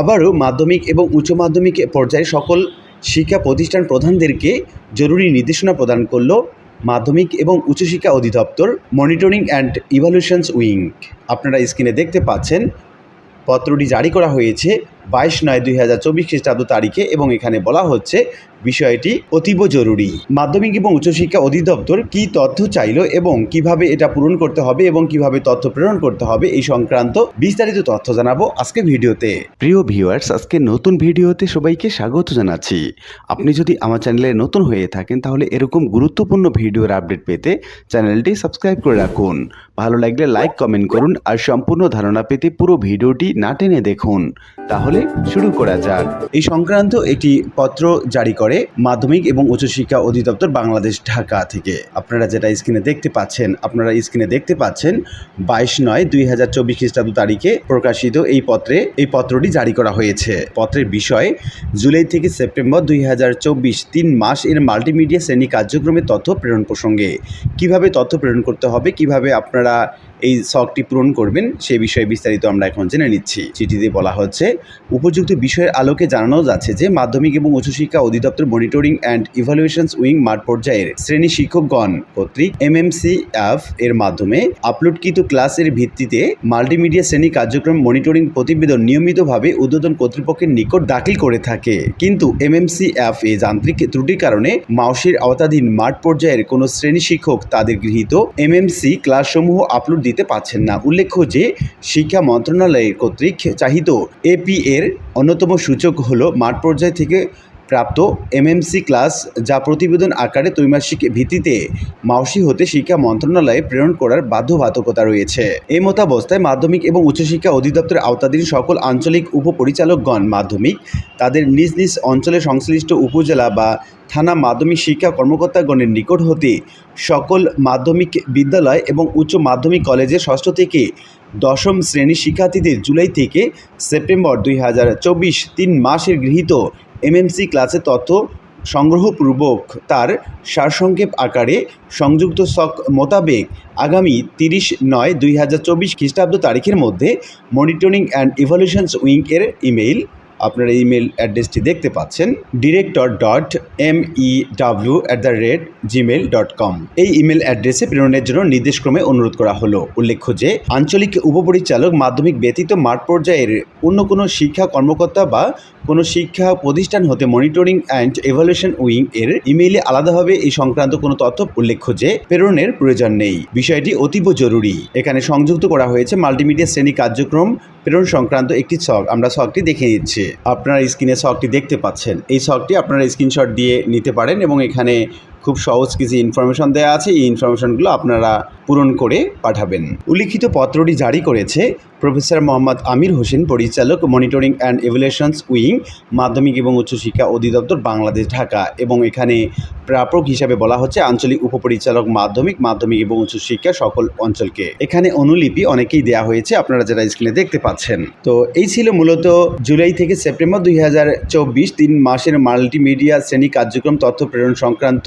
আবারও মাধ্যমিক এবং উচ্চ মাধ্যমিক পর্যায়ে সকল শিক্ষা প্রতিষ্ঠান প্রধানদেরকে জরুরি নির্দেশনা প্রদান করল মাধ্যমিক এবং উচ্চশিক্ষা অধিদপ্তর মনিটরিং অ্যান্ড ইভালুয়েশনস উইং। আপনারা স্ক্রিনে দেখতে পাচ্ছেন, পত্রটি জারি করা হয়েছে। বাইশ নয় দুই হাজার চব্বিশ খ্রিস্টাব্দ তারিখে এবং এখানে বলা হচ্ছে বিষয়টি অতীব জরুরি। মাধ্যমিক এবং উচ্চশিক্ষা অধিদপ্তর কি তথ্য চাইলো এবং কীভাবে এটা পূরণ করতে হবে এবং কীভাবে তথ্য প্রেরণ করতে হবে এই সংক্রান্ত বিস্তারিত তথ্য জানাব আজকে ভিডিওতে। প্রিয় ভিউয়ার্স, আজকে নতুন ভিডিওতে সবাইকে স্বাগত জানাচ্ছি। আপনি যদি আমার চ্যানেলে নতুন হয়ে থাকেন, তাহলে এরকম গুরুত্বপূর্ণ ভিডিওর আপডেট পেতে চ্যানেলটি সাবস্ক্রাইব করে রাখুন। ভালো লাগলে লাইক, কমেন্ট করুন আর সম্পূর্ণ ধারণা পেতে পুরো ভিডিওটি না টেনে দেখুন। তাহলে শুরু করা যাক। এই সংক্রান্ত একটি পত্র জারি করে মাধ্যমিক এবং উচ্চশিক্ষা অধিদপ্তর বাংলাদেশ ঢাকা থেকে। আপনারা যেটা স্ক্রিনে দেখতে পাচ্ছেন, আপনারা স্ক্রিনে দেখতে পাচ্ছেন বাইশ নয় দুই হাজার চব্বিশ খ্রিস্টাব্দ তারিখে প্রকাশিত এই পত্রে, এই পত্রটি জারি করা হয়েছে। পত্রের বিষয়, জুলাই থেকে সেপ্টেম্বর দুই হাজার চব্বিশ তিন মাস এর মাল্টিমিডিয়া শ্রেণি কার্যক্রমের তথ্য প্রেরণ প্রসঙ্গে। কীভাবে তথ্য প্রেরণ করতে হবে, কীভাবে আপনারা এই শখটি পূরণ করবেন সে বিষয়ে বিস্তারিত আমরা এখন জেনে নিচ্ছি। চিঠিতে বলা হচ্ছে, উপযুক্ত বিষয়ের আলোকে জানানো যাচ্ছে যে, মাধ্যমিক এবং উচ্চশিক্ষা অধিদপ্তর মনিটরিং অ্যান্ড ইভালুয়েশনস উইং মাঠ পর্যায়ের শ্রেণি শিক্ষকগণ কর্তৃক এমএমসি এফ এর মাধ্যমে আপলোডকৃত ক্লাসের ভিত্তিতে মাল্টিমিডিয়া শ্রেণি কার্যক্রম মনিটরিং প্রতিবেদন নিয়মিতভাবে উদ্বোধন কর্তৃপক্ষের নিকট দাখিল করে থাকে। কিন্তু এমএমসি এফ এ যান্ত্রিক ত্রুটির কারণে মাউসের আওতাধীন মাঠ পর্যায়ের কোনো শ্রেণি শিক্ষক তাদের গৃহীত এমএমসি ক্লাসসমূহ আপলোড দিতে পারছেন না। উল্লেখ্য যে, শিক্ষা মন্ত্রণালয়ের কর্তৃক চাহিত এপি এর অন্যতম সূচক হল মাঠ পর্যায় থেকে প্রাপ্ত এমএমসি ক্লাস যা প্রতিবেদন আকারে ত্রৈমাসিক ভিত্তিতে মাউসি হতে শিক্ষা মন্ত্রণালয়ে প্রেরণ করার বাধ্যবাধকতা রয়েছে। এই মতাবস্থায় মাধ্যমিক এবং উচ্চশিক্ষা অধিদপ্তরের আওতাধীন সকল আঞ্চলিক উপপরিচালকগণ মাধ্যমিক, তাদের নিজ নিজ অঞ্চলে সংশ্লিষ্ট উপজেলা বা থানা মাধ্যমিক শিক্ষা কর্মকর্তাগণের নিকট হতে সকল মাধ্যমিক বিদ্যালয় এবং উচ্চ মাধ্যমিক কলেজে ষষ্ঠ থেকে দশম শ্রেণির শিক্ষার্থীদের জুলাই থেকে সেপ্টেম্বর দুই হাজার চব্বিশ তিন মাসের গৃহীত এমএমসি ক্লাসে তথ্য সংগ্রহপূর্বক তার সারসংক্ষেপ আকারে সংযুক্ত সক মোতাবেক আগামী তিরিশ নয় দুই হাজার চব্বিশ খ্রিস্টাব্দ তারিখের মধ্যে মনিটরিং অ্যান্ড ইভলিউশনস উইং এর ইমেইল আপনারা ইমেল অ্যাড্রেসটি দেখতে পাচ্ছেন director dot M E W at the rate Gmail dot com এই ইমেল অ্যাড্রেসে প্রেরণের জন্য নির্দেশক্রমে অনুরোধ করা হলো। উল্লেখ্য যে, আঞ্চলিক উপপরিচালক মাধ্যমিক ব্যতীত মাঠ পর্যায়ের অন্য কোনো শিক্ষা কর্মকর্তা বা কোনো শিক্ষা প্রতিষ্ঠান হতে মনিটরিং অ্যান্ড এভালুয়েশন উইং এর ইমেইলে আলাদাভাবে এই সংক্রান্ত কোনো তথ্য উল্লেখ্য যে, প্রেরণের প্রয়োজন নেই। বিষয়টি অতীব জরুরি। এখানে সংযুক্ত করা হয়েছে মাল্টিমিডিয়া শ্রেণি কার্যক্রম প্রেরণ সংক্রান্ত একটি ছক, আমরা ছকটি দেখে নিচ্ছি আপনারা স্ক্রিনে ছকটি দেখতে পাচ্ছেন। এই ছকটি আপনারা স্ক্রিনশট দিয়ে নিতে পারেন এবং এখানে খুব সহজ কিছু ইনফরমেশন দেওয়া আছে। এই ইনফরমেশনগুলো আপনারা পূরণ করে পাঠাবেন। উল্লিখিত পত্রটি জারি করেছে প্রফেসর মোহাম্মদ আমির হোসেন, পরিচালক মনিটরিং অ্যান্ড এভুলেশনস উইং, মাধ্যমিক এবং উচ্চশিক্ষা অধিদপ্তর বাংলাদেশ, ঢাকা এবং এখানে প্রাপক হিসাবে বলা হচ্ছে আঞ্চলিক উপপরিচালক মাধ্যমিক মাধ্যমিক এবং উচ্চশিক্ষা সকল অঞ্চলকে। এখানে অনুলিপি অনেকেই দেওয়া হয়েছে, আপনারা যারা স্ক্রিনে দেখতে পাচ্ছেন। তো এই ছিল মূলত জুলাই থেকে সেপ্টেম্বর দুই তিন মাসের মাল্টিমিডিয়া শ্রেণি কার্যক্রম, তথ্য প্রেরণ সংক্রান্ত